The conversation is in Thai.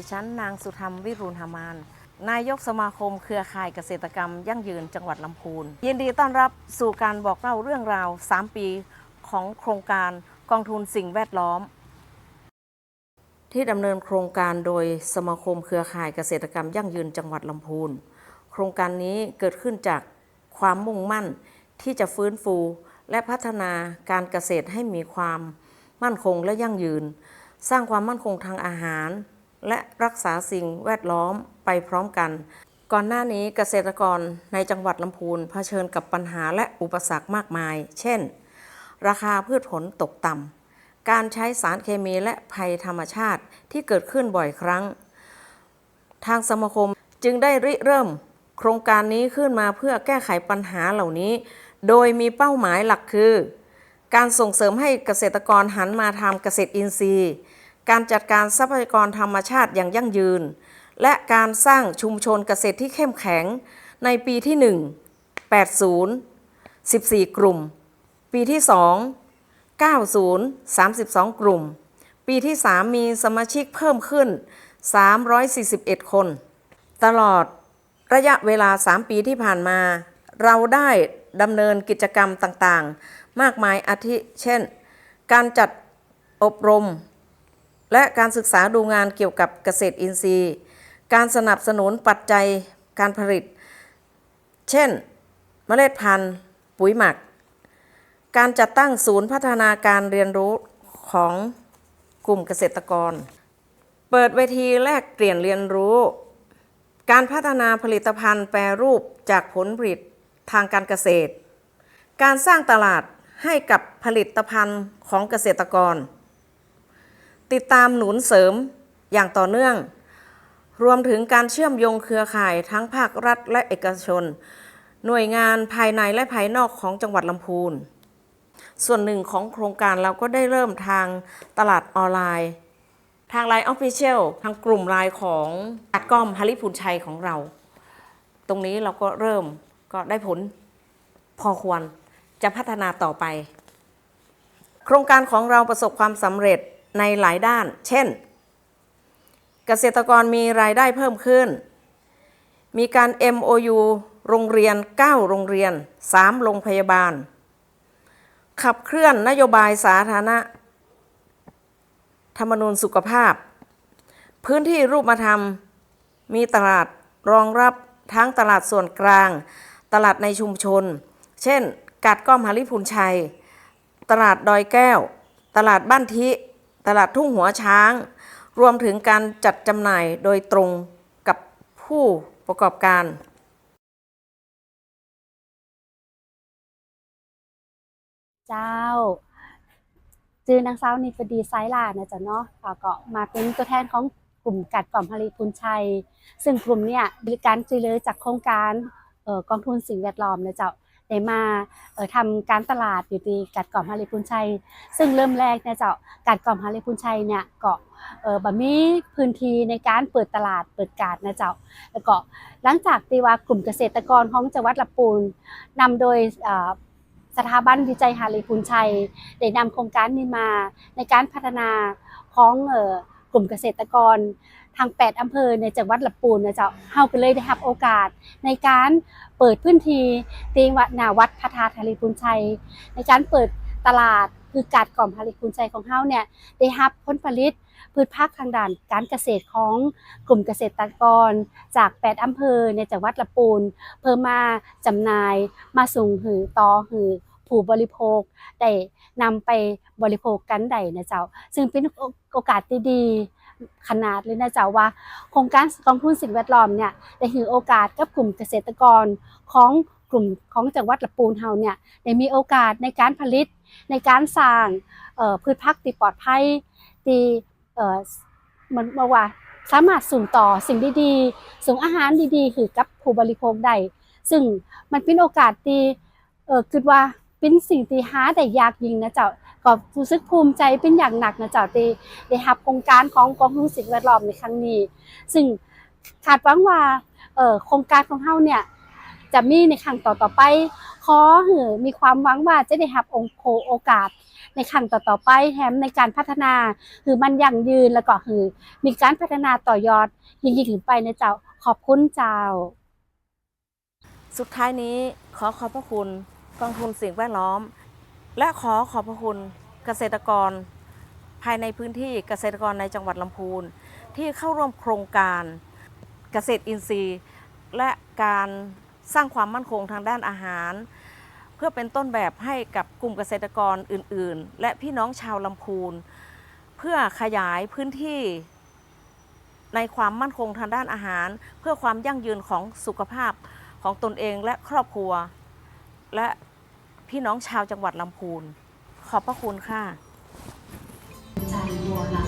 ดิฉันนางสุธรรมวิรุณหามาน นายกสมาคมเครือข่ายเกษตรกรรม ยั่งยืนจังหวัดลำพูน ยินดีต้อนรับสู่การบอกเล่าเรื่องราว 3 ปีของโครงการกองทุนสิ่งแวดล้อม ที่ดำเนินโครงการโดยสมาคมเครือข่ายเกษตรกรรม ยั่งยืนจังหวัดลำพูน โครงการนี้เกิดขึ้นจากความมุ่งมั่นที่จะฟื้นฟู และพัฒนาการเกษตรให้มีความมั่นคงและยั่งยืน สร้างความมั่นคงทางอาหาร และรักษาสิ่งแวดล้อมไปพร้อมกัน ก่อนหน้านี้เกษตรกรในจังหวัดลำพูนเผชิญกับปัญหาและอุปสรรคมากมาย เช่น ราคาพืชผลตกต่ำ การใช้สารเคมีและภัยธรรมชาติที่เกิดขึ้นบ่อยครั้ง ทางสมาคมจึงได้ริเริ่ม โครงการนี้ขึ้นมาเพื่อแก้ไขปัญหาเหล่านี้ โดยมีเป้าหมายหลักคือ การส่งเสริมให้เกษตรกรหันมาทำเกษตรอินทรีย์ การจัดการทรัพยากรธรรมชาติอย่างยั่งยืน และการสร้างชุมชนเกษตรที่เข้มแข็งในปีที่ 1 80 14 กลุ่ม ปีที่ 2 90 32 กลุ่ม ปีที่ 3 มีสมาชิกเพิ่มขึ้น 341 คน ตลอดระยะเวลา 3 ปีที่ผ่านมา เราได้ดำเนินกิจกรรมต่างๆ มากมายอาทิเช่น การจัดอบรม และการศึกษาดูงานเกี่ยวกับเกษตรอินทรีย์ การสนับสนุนปัจจัยการผลิต เช่น เมล็ดพันธุ์ ปุ๋ยหมัก การจัดตั้งศูนย์พัฒนาการเรียนรู้ของกลุ่มเกษตรกร เปิดเวทีแลกเปลี่ยนเรียนรู้ การพัฒนาผลิตภัณฑ์แปรรูปจากผลผลิตทางการเกษตร การสร้างตลาดให้กับผลิตภัณฑ์ของเกษตรกร ติดตามหนุนเสริมอย่างต่อเนื่อง รวมถึงการเชื่อมโยงเครือข่ายทั้งภาครัฐและเอกชน หน่วยงานภายในและภายนอกของจังหวัดลำพูน ส่วนหนึ่งของโครงการเราก็ได้เริ่มทางตลาดออนไลน์ ทางไลน์ออฟฟิเชียลทางกลุ่มไลน์ของอัดก้อมฮาริพูนชัยของเรา ตรงนี้เราก็เริ่มก็ได้ผลพอควรจะพัฒนาต่อไป โครงการของเราประสบความสำเร็จ ในหลายด้าน เช่น เกษตรกรมีรายได้เพิ่มขึ้น มีการ MOU โรงเรียน 9 โรงเรียน 3 โรงพยาบาล ขับเคลื่อนนโยบายสาธารณะ ธรรมนูญสุขภาพ พื้นที่รูปธรรม มีตลาดรองรับทั้งตลาดส่วนกลาง ตลาดในชุมชน เช่น กาดก้อมหาริพูนชัย ตลาดดอยแก้ว ตลาดบ้านทิ ตลาดทุ่งหัวช้าง รวมถึงการจัดจำหน่ายโดยตรงกับผู้ประกอบการเจ้าจือนางสาวนิปดีไซลานะจ๊ะเนาะอ่าก็มาเป็นตัวแทนของกลุ่มกัดกล่อมฮาริพุนชัย ซึ่งกลุ่มเนี่ยบริการช่วยเลือจากโครงการออกองทุนสิ่งแวดล้อมนะเจ้า ได้มาออทำการตลาดอยู่ที่กัดกล่อมฮาริพุนชัย ซึ่งเริ่มแรกเนี่ยเจ้ากัดกล่อมฮาริพุนชัยเนี่ยก็เออบะมีพื้นที่ในการเปิดตลาดเปิดการนะเจ้าแล้วก็หลังจากที่ว่ากลุ่มเกษตรกรของจังหวัดลำพูนนำโดยสถาบันวิจัยหาริพุนชัย ได้นำโครงการนี้มาในการพัฒนาของเออ กลุ่มเกษตรกรทาง 8 อำเภอในจังหวัดลำพูนนะเจ้าเฮาก็เลยได้รับโอกาส ในการเปิดพื้นที่ตีวัดนาวัดพระธาตุหาริพุนชัย ในการเปิดตลาดคือการกล่อมหาริพุนชัยของเฮาเนี่ยได้รับผลผลิตพืชผักทางด้านการเกษตรของกลุ่มเกษตรกรจาก 8 อำเภอในจังหวัดลำพูนเพิ่มมาจำหน่ายมาส่งหือต่อหือ ผู้บริโภคได้นำไปบริโภคกันได้นะเจ้า ซึ่งเป็นโอกาสดีๆขนาดเลยนะเจ้าว่า โครงการกองทุนสิ่งแวดล้อมเนี่ยได้ถือโอกาสกับกลุ่มเกษตรกรของกลุ่มของจังหวัดละปูนเฮาเนี่ยได้มีโอกาสในการผลิตในการสร้างพืชผักที่ปลอดภัยที่เอ่อมันว่าสามารถส่งต่อสิ่งดีๆ ส่งอาหารดีๆ คือกับผู้บริโภคได้ ซึ่งมันเป็นโอกาสที่เออคิดว่า เป็นสิ่งที่หาได้ยากยิ่งนะเจ้าก็รู้สึกภูมิใจเป็นอย่างหนักนะเจ้าที่ได้รับโครงการของกองทุนสิ่งแวดล้อมในครั้งนี้ ซึ่งคาดหวังว่าเออโครงการของเฮาเนี่ยจะมีในครั้งต่อๆไป ขอให้มีความหวังว่าจะได้รับองค์โคโอกาส ในครั้งต่อๆไปแถมในการพัฒนาคือมันยั่งยืนแล้วก็คือมีการพัฒนาต่อยอดยิ่งๆขึ้นไปนะเจ้าขอบคุณเจ้า สุดท้ายนี้ขอขอบพระคุณ กองทุนสิ่งแวดล้อม และขอขอบพระคุณเกษตรกร ภายในพื้นที่เกษตรกรในจังหวัดลำพูน ที่เข้าร่วมโครงการเกษตรอินทรีย์ และการสร้างความมั่นคงทางด้านอาหาร เพื่อเป็นต้นแบบให้กับกลุ่มเกษตรกรอื่น ๆ และพี่น้องชาวลำพูน เพื่อขยายพื้นที่ในความมั่นคงทางด้านอาหาร เพื่อความยั่งยืนของสุขภาพของตนเองและครอบครัว และ พี่น้องชาวจังหวัดลำพูน ขอบพระคุณค่ะใจบัวลัง